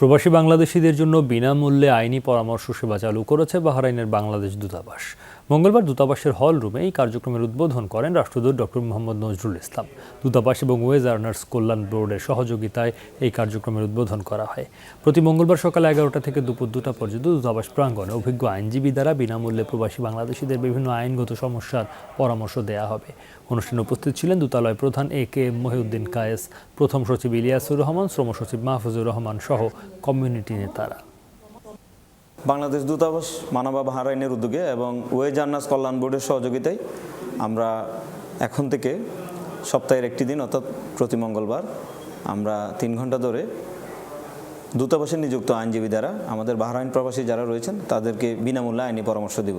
প্রবাসী বাংলাদেশিদের জন্য বিনামূল্যে আইনি পরামর্শ সেবা চালু করেছে বাহরাইনের বাংলাদেশ দূতাবাস। মঙ্গলবার দূতাবাসের হল রুমে এই কার্যক্রমের উদ্বোধন করেন রাষ্ট্রদূত ডক্টর মোহাম্মদ নজরুল ইসলাম। দূতাবাস এবং ওয়েজ আর্নার্স কল্যাণ বোর্ডের সহযোগিতায় এই কার্যক্রমের উদ্বোধন করা হয়। প্রতি মঙ্গলবার সকাল এগারোটা থেকে দুপুর দুটা পর্যন্ত দূতাবাস প্রাঙ্গণে অভিজ্ঞ আইনজীবী দ্বারা বিনামূল্যে প্রবাসী বাংলাদেশিদের বিভিন্ন আইনগত সমস্যার পরামর্শ দেয়া হবে। অনুষ্ঠানে উপস্থিত ছিলেন দূতালয় প্রধান A K M Mohiuddin Kayes, প্রথম সচিব ইলিয়াসুর রহমান, শ্রম সচিব মাহফুজুর রহমান সহ কমিউনিটি নেতারা। বাংলাদেশ দূতাবাস মানবা বাহারাইনের উদ্যোগে এবং ওয়ে জার্নাস কল্যাণ বোর্ডের সহযোগিতায় আমরা এখন থেকে সপ্তাহের একটি দিন, অর্থাৎ প্রতি মঙ্গলবার, আমরা তিন ঘণ্টা ধরে দূতাবাসে নিযুক্ত আইনজীবী দ্বারা আমাদের বাহারাইন প্রবাসী যারা রয়েছেন, তাদেরকে বিনামূল্যে আইনি পরামর্শ দিব।